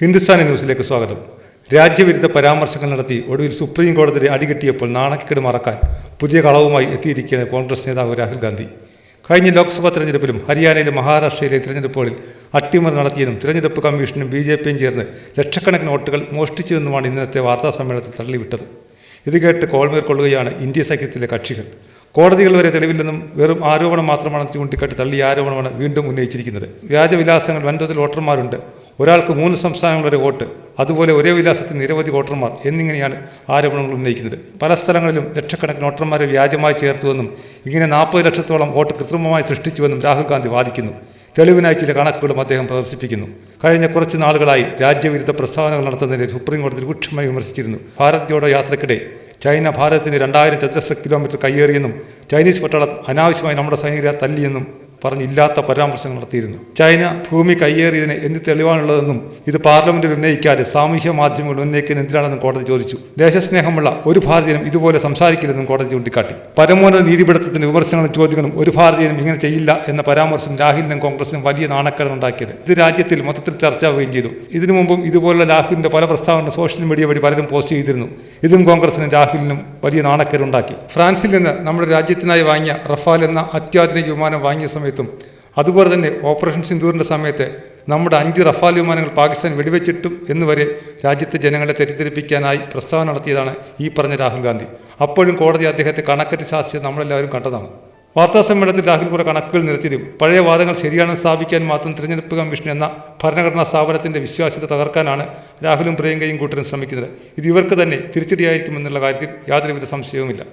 ഹിന്ദുസ്ഥാനി ന്യൂസിലേക്ക് സ്വാഗതം. രാജ്യവിരുദ്ധ പരാമർശങ്ങൾ നടത്തി ഒടുവിൽ സുപ്രീം കോടതിയെ അടികെട്ടിയപ്പോൾ നാണക്കേട് മറക്കാൻ പുതിയ കളവുമായി എത്തിയിരിക്കുകയാണ് കോൺഗ്രസ് നേതാവ് രാഹുൽ ഗാന്ധി. കഴിഞ്ഞ ലോക്സഭാ തെരഞ്ഞെടുപ്പിലും ഹരിയാനയിലും മഹാരാഷ്ട്രയിലെ തിരഞ്ഞെടുപ്പുകളിൽ അട്ടിമറി നടത്തിയതും തിരഞ്ഞെടുപ്പ് കമ്മീഷനും ബി ജെ പിയും ചേർന്ന് ലക്ഷക്കണക്കിന് വോട്ടുകൾ മോഷ്ടിച്ചുവെന്നുമാണ് ഇന്നത്തെ വാർത്താ സമ്മേളനത്തിൽ തള്ളിവിട്ടത്. ഇത് കേട്ട് കോൾമേർ കൊള്ളുകയാണ് ഇന്ത്യ സഖ്യത്തിലെ കക്ഷികൾ. കോടതികൾ വരെ തെളിവില്ലെന്നും വെറും ആരോപണം മാത്രമാണ് ചൂണ്ടിക്കാട്ടി തള്ളി ആരോപണമാണ് വീണ്ടും ഉന്നയിച്ചിരിക്കുന്നത്. വ്യാജവിലാസങ്ങൾ വൻതോതിൽ വോട്ടർമാരുണ്ട്. ഒരാൾക്ക് മൂന്ന് സംസ്ഥാനങ്ങൾ വരെ വോട്ട് അതുപോലെ ഒരേ വിലാസത്തിൽ നിരവധി വോട്ടർമാർ എന്നിങ്ങനെയാണ് ആരോപണങ്ങൾ ഉന്നയിക്കുന്നത്. പല സ്ഥലങ്ങളിലും ലക്ഷക്കണക്കിന് വോട്ടർമാരെ വ്യാജമായി ചേർത്തുവെന്നും ഇങ്ങനെ നാൽപ്പത് ലക്ഷത്തോളം വോട്ട് കൃത്രിമമായി സൃഷ്ടിച്ചുവെന്നും രാഹുൽ ഗാന്ധി വാദിക്കുന്നു. തെളിവിനായി ചില കണക്കുകളും അദ്ദേഹം പ്രദർശിപ്പിക്കുന്നു. കഴിഞ്ഞ കുറച്ച് നാളുകളായി രാജ്യവിരുദ്ധ പ്രസ്താവനകൾ നടത്തുന്നതിനെ സുപ്രീം കോടതി രൂക്ഷമായി വിമർശിച്ചിരുന്നു. ഭാരത് ജോഡോ യാത്രക്കിടെ ചൈന ഭാരതത്തിന് രണ്ടായിരം ചതുരശ്ര കിലോമീറ്റർ കയ്യേറിയെന്നും ചൈനീസ് പട്ടാളം അനാവശ്യമായി നമ്മുടെ സൈനികരെ തല്ലിയെന്നും പറഞ്ഞില്ലാത്ത പരാമർശങ്ങൾ നടത്തിയിരുന്നു. ചൈന ഭൂമി കയ്യേറിയതിന് എന്ത് തെളിവാണുള്ളതെന്നും ഇത് പാർലമെന്റിൽ ഉന്നയിക്കാതെ സാമൂഹ്യ മാധ്യമങ്ങൾ ഉന്നയിക്കുന്ന എന്തിനാണെന്നും കോടതി ചോദിച്ചു. ദേശസ്നേഹമുള്ള ഒരു ഭാരതീയനും ഇതുപോലെ സംസാരിക്കില്ലെന്നും കോടതി ചൂണ്ടിക്കാട്ടി. പരമോന്നത നീതിപിടുത്തത്തിന്റെ വിമർശനങ്ങളും ചോദ്യങ്ങളും ഒരു ഭാരതീയനും ഇങ്ങനെ ചെയ്യില്ല എന്ന പരാമർശം രാഹുലിനും കോൺഗ്രസിനും വലിയ നാണക്കേടുണ്ടാക്കിയത് ഇത് രാജ്യത്തിൽ മൊത്തത്തിൽ ചർച്ചയാവുകയും ചെയ്തു. ഇതിനു മുമ്പും ഇതുപോലുള്ള രാഹുലിന്റെ പല പ്രസ്താവനകളും സോഷ്യൽ മീഡിയ വഴി പലരും പോസ്റ്റ് ചെയ്തിരുന്നു. ഇതും കോൺഗ്രസിനും രാഹുലിനും വലിയ നാണക്കേടുണ്ടാക്കി. ഫ്രാൻസിൽ നിന്ന് നമ്മുടെ രാജ്യത്തിനായി വാങ്ങിയ റഫാൽ എന്ന അത്യാധുനിക വിമാനം വാങ്ങിയ സമയത്തും അതുപോലെ തന്നെ ഓപ്പറേഷൻ സിന്ദൂറിന്റെ സമയത്ത് നമ്മുടെ അഞ്ച് റഫാൽ വിമാനങ്ങൾ പാകിസ്ഥാൻ വെടിവെച്ചിട്ടും എന്ന് വരെ രാജ്യത്തെ ജനങ്ങളെ തെറ്റിദ്ധരിപ്പിക്കാനായി പ്രസ്താവന നടത്തിയതാണ് ഈ പറഞ്ഞ രാഹുൽ ഗാന്ധി. അപ്പോഴും കോടതി അദ്ദേഹത്തെ കണക്കറ്റ് ശാസ്ത്രം നമ്മളെല്ലാവരും കണ്ടതാണ്. വാർത്താ സമ്മേളനത്തിൽ രാഹുൽ കുറെ കണക്കുകൾ നിരത്തിയതും പഴയ വാദങ്ങൾ ശരിയാണെന്ന് സ്ഥാപിക്കാൻ മാത്രം തിരഞ്ഞെടുപ്പ് കമ്മീഷൻ എന്ന ഭരണഘടനാ സ്ഥാപനത്തിന്റെ വിശ്വാസ്യത തകർക്കാനാണ് രാഹുലും പ്രിയങ്കയും കൂട്ടരും ശ്രമിക്കുന്നത്. ഇത് ഇവർക്ക് തന്നെ തിരിച്ചടിയായിരിക്കുമെന്നുള്ള കാര്യത്തിൽ യാതൊരുവിധ സംശയവുമില്ല.